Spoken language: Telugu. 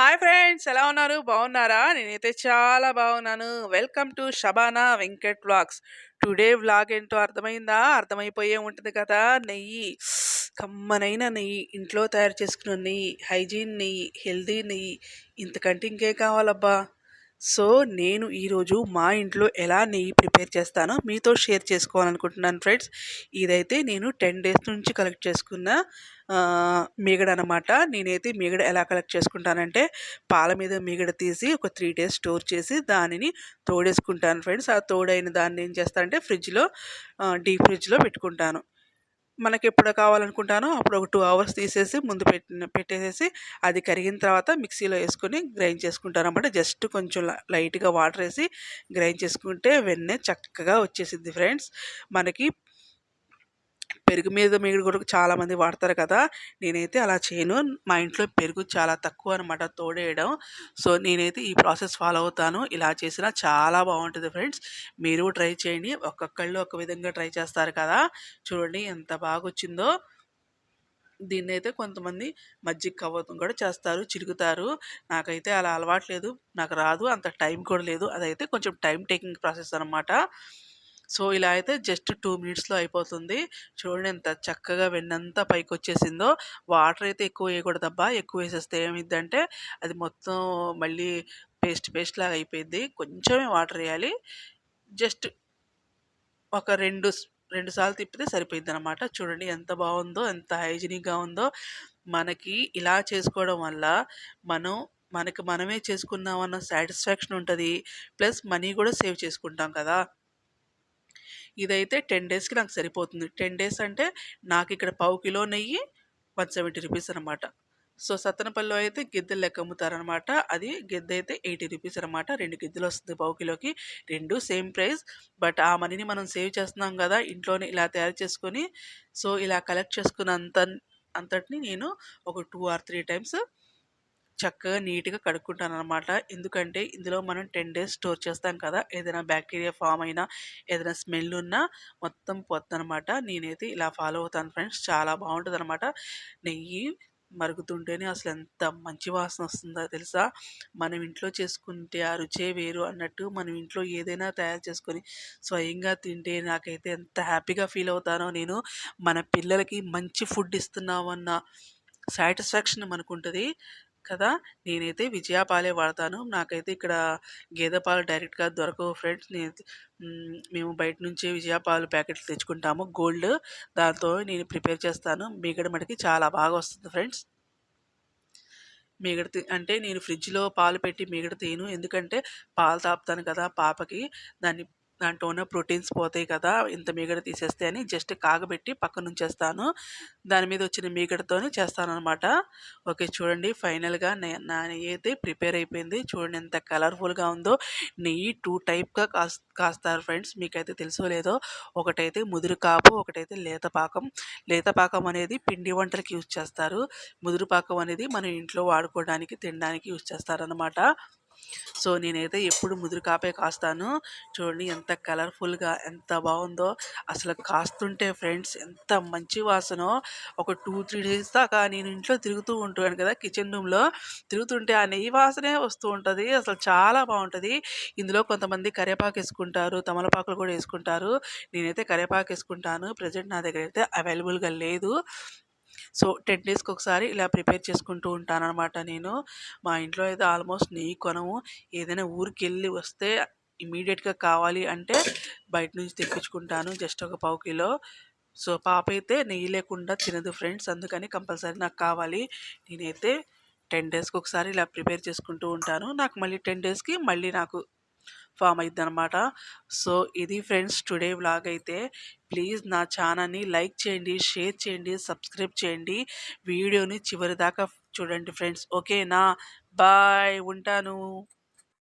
హాయ్ ఫ్రెండ్స్ ఎలా ఉన్నారు? బాగున్నారా? నేనైతే చాలా బాగున్నాను. Welcome to Shabana Venkat vlogs. Today vlog ఏంటో అర్థమైందా? అర్థమైపోయే ఉంటుంది కదా? నెయ్యి. కమ్మనైన నెయ్యి. ఇంట్లో తయారు చేసుకున్న నెయ్యి హైజీన్ నెయ్యి హెల్దీ నెయ్యి. ఇంతకంటే ఇంకే కావాలబ్బా? సో నేను ఈరోజు మా ఇంట్లో ఎలా నెయ్యి ప్రిపేర్ చేస్తానో మీతో షేర్ చేసుకోవాలనుకుంటున్నాను ఫ్రెండ్స్. ఇదైతే నేను టెన్ డేస్ నుంచి కలెక్ట్ చేసుకున్న మీగడ అనమాట నేనైతే మీగడ ఎలా కలెక్ట్ చేసుకుంటానంటే పాల మీద మీగడ తీసి ఒక త్రీ డేస్ స్టోర్ చేసి దానిని తోడేసుకుంటాను ఫ్రెండ్స్. ఆ తోడైన దాన్ని ఏం చేస్తానంటే ఫ్రిడ్జ్లో డీప్ ఫ్రిడ్జ్లో పెట్టుకుంటాను. మనకి ఎప్పుడు కావాలనుకుంటానో అప్పుడు ఒక టూ అవర్స్ తీసేసి ముందు పెట్టిన పెట్టేసేసి అది కరిగిన తర్వాత మిక్సీలో వేసుకొని గ్రైండ్ చేసుకుంటాను అనమాట జస్ట్ కొంచెం లైట్గా వాటర్ వేసి గ్రైండ్ చేసుకుంటే వెన్నె చక్కగా వచ్చేసింది ఫ్రెండ్స్. మనకి పెరుగు మీద మీరు కూడా చాలామంది వాడతారు కదా నేనైతే అలా చేయను. మా ఇంట్లో పెరుగు చాలా తక్కువ అనమాట తోడేయడం. సో నేనైతే ఈ ప్రాసెస్ ఫాలో అవుతాను. ఇలా చేసినా చాలా బాగుంటుంది ఫ్రెండ్స్. మీరు ట్రై చేయండి. ఒక్కొక్కళ్ళు ఒక విధంగా ట్రై చేస్తారు కదా. చూడండి ఎంత బాగా వచ్చిందో దీన్ని అయితే కొంతమంది మజ్జిగ కవ్వతం కూడా చేస్తారు చిరుగుతారు నాకైతే అలా అలవాట్లేదు నాకు రాదు. అంత టైం కూడా లేదు. అదైతే కొంచెం టైం టేకింగ్ ప్రాసెస్ అనమాట సో ఇలా అయితే జస్ట్ టూ మినిట్స్లో అయిపోతుంది. చూడండి ఎంత చక్కగా వెన్నంతా పైకి వచ్చేసిందో వాటర్ అయితే ఎక్కువ వేయకూడదబ్బా. ఎక్కువ వేసేస్తే ఏమిద్దంటే అది మొత్తం మళ్ళీ పేస్ట్ పేస్ట్ లాగా అయిపోయింది కొంచెమే వాటర్ వేయాలి. జస్ట్ ఒక రెండు రెండు సార్లు తిప్పితే సరిపోయింది అనమాట చూడండి ఎంత బాగుందో ఎంత హైజీనిక్గా ఉందో. మనకి ఇలా చేసుకోవడం వల్ల మనం మనకి మనమే చేసుకున్నామన్న సాటిస్ఫాక్షన్ ఉంటుంది. ప్లస్ మనీ కూడా సేవ్ చేసుకుంటాం కదా. ఇదైతే టెన్ డేస్కి నాకు సరిపోతుంది. టెన్ డేస్ అంటే నాకు ఇక్కడ పావు కిలో నెయ్యి వన్ సెవెంటీ రూపీస్ అనమాట. సో సత్తనపల్లిలో అయితే గిద్దెలు లెక్క అమ్ముతారనమాట. అది గిద్దె అయితే ఎయిటీ రూపీస్ అనమాట. రెండు గిద్దెలు వస్తుంది పావు కిలోకి. రెండు సేమ్ ప్రైస్. బట్ ఆ మనీని మనం సేవ్ చేస్తున్నాం కదా ఇంట్లోనే ఇలా తయారు చేసుకొని సో ఇలా కలెక్ట్ చేసుకున్నంత అంతటిని నేను ఒక టూ ఆర్ త్రీ టైమ్స్ చక్కగా నీట్గా కడుక్కుంటాను అనమాట ఎందుకంటే ఇందులో మనం టెన్ డేస్ స్టోర్ చేస్తాం కదా ఏదైనా బ్యాక్టీరియా ఫామ్ అయినా ఏదైనా స్మెల్ ఉన్నా మొత్తం అనమాట నేనైతే ఇలా ఫాలో అవుతాను ఫ్రెండ్స్ చాలా బాగుంటుంది అనమాట నెయ్యి మరుగుతుంటేనే అసలు ఎంత మంచి వాసన వస్తుందో తెలుసా? మనం ఇంట్లో చేసుకుంటే ఆ రుచే వేరు అన్నట్టు మనం ఇంట్లో ఏదైనా తయారు చేసుకొని స్వయంగా తింటే నాకైతే ఎంత హ్యాపీగా ఫీల్ అవుతానో నేను. మన పిల్లలకి మంచి ఫుడ్ ఇస్తున్నామన్న సాటిస్ఫాక్షన్ మనకుంటుంది. కదా! నేనైతే విజయ పాలే వాడతాను. నాకైతే ఇక్కడ గేదె పాలు డైరెక్ట్గా దొరకవు ఫ్రెండ్స్. నేను మేము బయట నుంచి విజయా పాలు ప్యాకెట్లు తెచ్చుకుంటాము. గోల్డ్ దాంతో నేను ప్రిపేర్ చేస్తాను. మిగడ మటుకి చాలా బాగా వస్తుంది ఫ్రెండ్స్. మిగడ అంటే నేను ఫ్రిడ్జ్లో పాలు పెట్టి మీగడ తీను. ఎందుకంటే పాలు తాపుతాను కదా పాపకి. దాన్ని దాంట్లో ఉన్న ప్రోటీన్స్ పోతాయి కదా ఇంత మీగడ తీసేస్తే అని జస్ట్ కాగబెట్టి పక్కన ఉంచేస్తాను. దాని మీద వచ్చిన మీగడతోనే చేస్తాను అనమాట ఓకే చూడండి ఫైనల్గా నా నెయ్యి అయితే ప్రిపేర్ అయిపోయింది. చూడండి ఎంత కలర్ఫుల్గా ఉందో. నెయ్యి టూ టైప్గా కాస్ కాస్తారు ఫ్రెండ్స్. మీకైతే తెలుసో లేదో ఒకటైతే ముదురు కాపు ఒకటైతే లేత పాకం. లేత పాకం అనేది పిండి వంటలకి యూజ్ చేస్తారు. ముదురు పాకం అనేది మనం ఇంట్లో వాడుకోవడానికి తినడానికి యూజ్ చేస్తారనమాట సో నేనైతే ఎప్పుడు ముదురు కాపే కాస్తాను. చూడండి ఎంత కలర్ఫుల్గా ఎంత బాగుందో. అసలు కాస్తుంటే ఫ్రెండ్స్ ఎంత మంచి వాసనో. ఒక టూ త్రీ డేస్ దాకా నేను ఇంట్లో తిరుగుతూ ఉంటాను కదా కిచెన్ రూమ్లో. తిరుగుతుంటే ఆ నెయ్యి వాసనే వస్తూ ఉంటుంది. అసలు చాలా బాగుంటుంది. ఇందులో కొంతమంది కరివేపాకు వేసుకుంటారు తమలపాకులు కూడా వేసుకుంటారు. నేనైతే కరివేపాకు వేసుకుంటాను. ప్రజెంట్ నా దగ్గర అయితే అవైలబుల్గా లేదు. సో టెన్ డేస్కి ఒకసారి ఇలా ప్రిపేర్ చేసుకుంటూ ఉంటాను అనమాట నేను. మా ఇంట్లో అయితే ఆల్మోస్ట్ నెయ్యి కొనము. ఏదైనా ఊరికి వెళ్ళి వస్తే ఇమీడియట్గా కావాలి అంటే బయట నుంచి తెప్పించుకుంటాను జస్ట్ ఒక పావు కిలో. సో పాప అయితే నెయ్యి లేకుండా తినదు ఫ్రెండ్స్. అందుకని కంపల్సరీ నాకు కావాలి. నేనైతే టెన్ డేస్కి ఒకసారి ఇలా ప్రిపేర్ చేసుకుంటూ ఉంటాను. నాకు మళ్ళీ టెన్ డేస్కి మళ్ళీ నాకు ఫామ్ అవుతుంది అనమాట సో ఇది ఫ్రెండ్స్ టుడే వ్లాగ్ అయితే. ప్లీజ్ నా ఛానల్ని లైక్ చేయండి షేర్ చేయండి సబ్స్క్రైబ్ చేయండి. వీడియోని చివరి దాకా చూడండి ఫ్రెండ్స్. ఓకేనా? బాయ్. ఉంటాను.